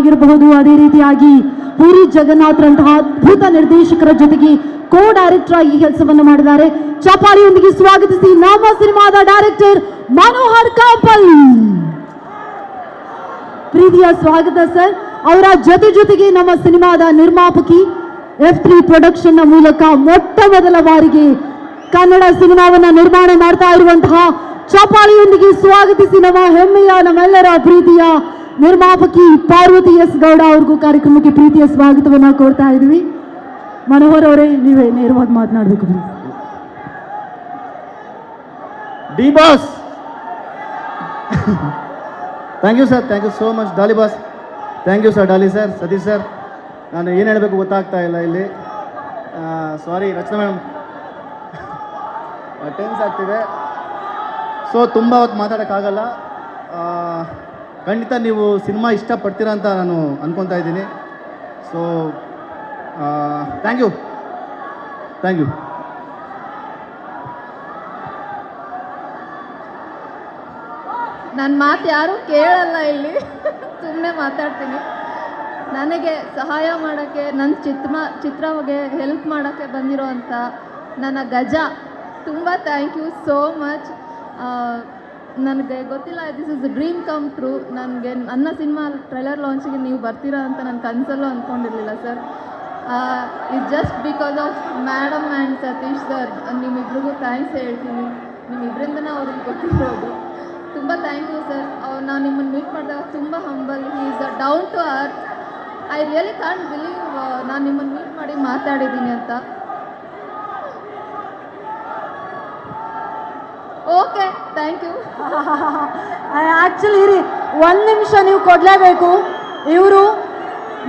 ಆಗಿರಬಹುದು. ಅದೇ ರೀತಿಯಾಗಿ ಪುರಿ ಜಗನ್ನಾಥ್ರಂತಹ ಅದ್ಭುತ ನಿರ್ದೇಶಕರ ಜೊತೆಗೆ ಕೋ ಡೈರೆಕ್ಟರ್ ಆಗಿ ಕೆಲಸವನ್ನು ಮಾಡಿದ್ದಾರೆ. ಚಪಾಳಿಯೊಂದಿಗೆ ಸ್ವಾಗತಿಸಿ ನಮ್ಮ ಸಿನಿಮಾದ ಡೈರೆಕ್ಟರ್ ಮನೋಹರ್ ಕಾಪಲ್. ಪ್ರೀತಿಯ ಸ್ವಾಗತ ಸರ್. ಅವರ ಜೊತೆ ಜೊತೆಗೆ ನಮ್ಮ ಸಿನಿಮಾದ ನಿರ್ಮಾಪಕಿ ಎಫ್ ತ್ರೀ ಪ್ರೊಡಕ್ಷನ್ ಮೂಲಕ ಮೊಟ್ಟ ಮೊದಲ ಬಾರಿಗೆ ಕನ್ನಡ ಸಿನಿಮಾವನ್ನ ನಿರ್ಮಾಣ ಮಾಡ್ತಾ ಇರುವಂತಹ ಚಪಾಳಿಯೊಂದಿಗೆ ಸ್ವಾಗತಿಸಿ ನಮ್ಮ ಹೆಮ್ಮೆಯ ನಮ್ಮೆಲ್ಲರ ಪ್ರೀತಿಯ ನಿರ್ಮಾಪಕಿ ಪಾರ್ವತಿ ಎಸ್ ಗೌಡ ಅವ್ರಿಗೂ ಕಾರ್ಯಕ್ರಮಕ್ಕೆ ಪ್ರೀತಿಯ ಸ್ವಾಗತವನ್ನು ಕೋರ್ತಾ ಇದ್ವಿ ಮನೋಹರ್ ಅವರೇ, ನೀವೇ ನೇರವಾಗಿ ಮಾತನಾಡಬೇಕು D boss. Thank you sir thank you so much Daali boss thank you sir Daali sir Satish sir ನಾನು ಏನು ಹೇಳಬೇಕು ಗೊತ್ತಾಗ್ತಾ ಇಲ್ಲ ಇಲ್ಲಿ. ಸಾರಿ ರಚನಾ ಮೇಡಮ್ ಟೆನ್ಸ್ ಆಗ್ತಿದೆ. ಸೊ ತುಂಬ ಹೊತ್ತು ಮಾತಾಡೋಕ್ಕಾಗಲ್ಲ. ಖಂಡಿತ ನೀವು ಸಿನಿಮಾ ಇಷ್ಟಪಡ್ತೀರಾ ಅಂತ ನಾನು ಅಂದ್ಕೊತಾ ಇದ್ದೀನಿ. So thank you thank you ನನ್ನ ಮಾತು ಯಾರೂ ಕೇಳಲ್ಲ ಇಲ್ಲಿ. ಸುಮ್ಮನೆ ಮಾತಾಡ್ತೀನಿ. ನನಗೆ ಸಹಾಯ ಮಾಡೋಕ್ಕೆ ನನ್ನ ಚಿತ್ರ ಚಿತ್ರಗೆ ಹೆಲ್ಪ್ ಮಾಡೋಕ್ಕೆ ಬಂದಿರೋವಂಥ ನನ್ನ ಗಜ. ತುಂಬ ಥ್ಯಾಂಕ್ ಯು ಸೋ ಮಚ್ ನನಗೆ ಗೊತ್ತಿಲ್ಲ this is dream come true ನನಗೆ ನನ್ನ ಸಿನಿಮಾ ಟ್ರೈಲರ್ ಲಾಂಚಿಗೆ ನೀವು ಬರ್ತೀರಾ ಅಂತ ನಾನು ಕನಸಲ್ಲೂ ಅಂದ್ಕೊಂಡಿರಲಿಲ್ಲ sir it just because of madam and Satish sir ನಿಮ್ಮಿಬ್ರಿಗೂ thanks ಹೇಳ್ತೀನಿ. ನಿಮ್ಮಿಬ್ಬರಿಂದನೇ ಅವ್ರಿಗೆ ಗೊತ್ತಿರೋದು. ತುಂಬ ಥ್ಯಾಂಕ್ ಯು ಸರ್ ಅವ್ರು ನಾನು ನಿಮ್ಮನ್ನು ಮೀಟ್ ಮಾಡಿದಾಗ ತುಂಬ humble is a down to earth I really can't believe ನಾನು ನಿಮ್ಮನ್ನು ಮೀಟ್ ಮಾಡಿ ಮಾತಾಡಿದ್ದೀನಿ ಅಂತ. ಓಕೆ ಥ್ಯಾಂಕ್ ಯು ಆಕ್ಚುಲಿ ಇರಿ, ಒಂದು ನಿಮಿಷ ನೀವು ಕೊಡಲೇಬೇಕು. ಇವರು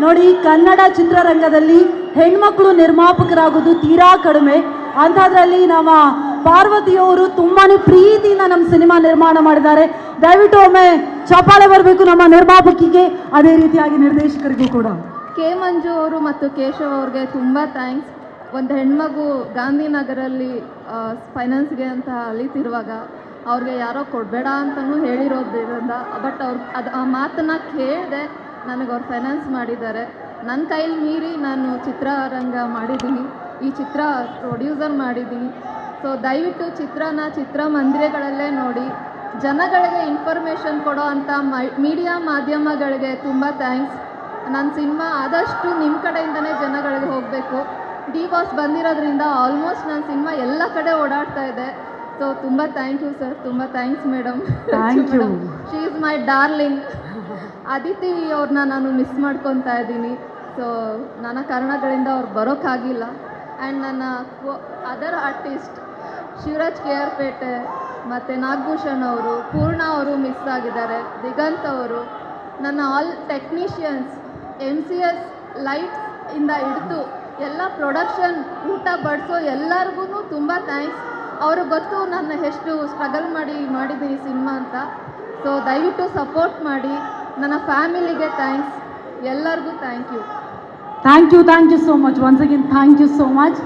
ನೋಡಿ, ಕನ್ನಡ ಚಿತ್ರರಂಗದಲ್ಲಿ ಹೆಣ್ಮಕ್ಳು ನಿರ್ಮಾಪಕರಾಗೋದು ತೀರಾ ಕಡಿಮೆ. ಅಂಥದ್ರಲ್ಲಿ ನಮ್ಮ ಪಾರ್ವತಿಯವರು ತುಂಬಾನೇ ಪ್ರೀತಿಯಿಂದ ನಮ್ಮ ಸಿನಿಮಾ ನಿರ್ಮಾಣ ಮಾಡಿದ್ದಾರೆ. ದಯವಿಟ್ಟು ಒಮ್ಮೆ ಚಪಾಳೆ ಬರಬೇಕು ನಮ್ಮ ನಿರ್ಮಾಪಕಿಗೆ. ಅದೇ ರೀತಿಯಾಗಿ ನಿರ್ದೇಶಕರಿಗೂ ಕೂಡ. ಕೆ ಮಂಜು ಅವರು ಮತ್ತು ಕೇಶವ್ ಅವ್ರಿಗೆ ತುಂಬ ಥ್ಯಾಂಕ್ಸ್ ಒಂದು ಹೆಣ್ಮಗು ಗಾಂಧಿನಗರಲ್ಲಿ ಫೈನಾನ್ಸ್ಗೆ ಅಂತ ಅಲಿತಿರುವಾಗ ಅವ್ರಿಗೆ ಯಾರೋ ಕೊಡಬೇಡ ಅಂತಲೂ ಹೇಳಿರೋದ್ರಿಂದ ಬಟ್ ಅವ್ರು ಅದು ಆ ಮಾತನ್ನು ಕೇಳಿದೆ ನನಗೆ ಅವ್ರು ಫೈನಾನ್ಸ್ ಮಾಡಿದ್ದಾರೆ. ನನ್ನ ಕೈಲಿ ಮೀರಿ ನಾನು ಚಿತ್ರರಂಗ ಮಾಡಿದ್ದೀನಿ. ಈ ಚಿತ್ರ ಪ್ರೊಡ್ಯೂಸರ್ ಮಾಡಿದ್ದೀನಿ. ಸೊ ದಯವಿಟ್ಟು ಚಿತ್ರನ ಚಿತ್ರಮಂದಿರಗಳಲ್ಲೇ ನೋಡಿ. ಜನಗಳಿಗೆ ಇನ್ಫಾರ್ಮೇಷನ್ ಕೊಡೋ ಅಂಥ ಮೀಡಿಯಾ ಮಾಧ್ಯಮಗಳಿಗೆ ತುಂಬ ಥ್ಯಾಂಕ್ಸ್ ನನ್ನ ಸಿನಿಮಾ ಆದಷ್ಟು ನಿಮ್ಮ ಕಡೆಯಿಂದನೇ ಜನಗಳಿಗೆ ಹೋಗಬೇಕು. ಡಿ ಬಾಸ್ ಬಂದಿರೋದ್ರಿಂದ ಆಲ್ಮೋಸ್ಟ್ ನನ್ನ ಸಿನಿಮಾ ಎಲ್ಲ ಕಡೆ ಓಡಾಡ್ತಾ ಇದೆ. ಸೊ ತುಂಬ ಥ್ಯಾಂಕ್ ಯು ಸರ್ ತುಂಬ thanks madam thank you she is my darling Aditi ಅವ್ರನ್ನ ನಾನು ಮಿಸ್ ಮಾಡ್ಕೊತಾ ಇದ್ದೀನಿ. ಸೊ ನನ್ನ ಕಾರಣಗಳಿಂದ ಅವ್ರು ಬರೋಕ್ಕಾಗಿಲ್ಲ. ಆ್ಯಂಡ್ ನನ್ನ other artist Shivaraj K R Pete ಮತ್ತು ನಾಗಭೂಷಣ್ ಅವರು ಪೂರ್ಣ ಅವರು ಮಿಸ್ ಆಗಿದ್ದಾರೆ. ದಿಗಂತ್ ಅವರು ನನ್ನ all technicians M C S lights ಇಂದ ಹಿಡಿದು ಎಲ್ಲ ಪ್ರೊಡಕ್ಷನ್ ಊಟ ಬಡಿಸೋ ಎಲ್ಲರಿಗೂ ತುಂಬ ಥ್ಯಾಂಕ್ಸ್ ಅವ್ರಿಗೆ ಗೊತ್ತು ನಾನು ಎಷ್ಟು ಸ್ಟ್ರಗಲ್ ಮಾಡಿ ಮಾಡಿದ್ದೀನಿ ಸಿನಿಮಾ ಅಂತ. ಸೊ ದಯವಿಟ್ಟು ಸಪೋರ್ಟ್ ಮಾಡಿ. ನನ್ನ ಫ್ಯಾಮಿಲಿಗೆ ಥ್ಯಾಂಕ್ಸ್ ಎಲ್ಲರಿಗೂ thank you thank you thank you so much once again thank you so much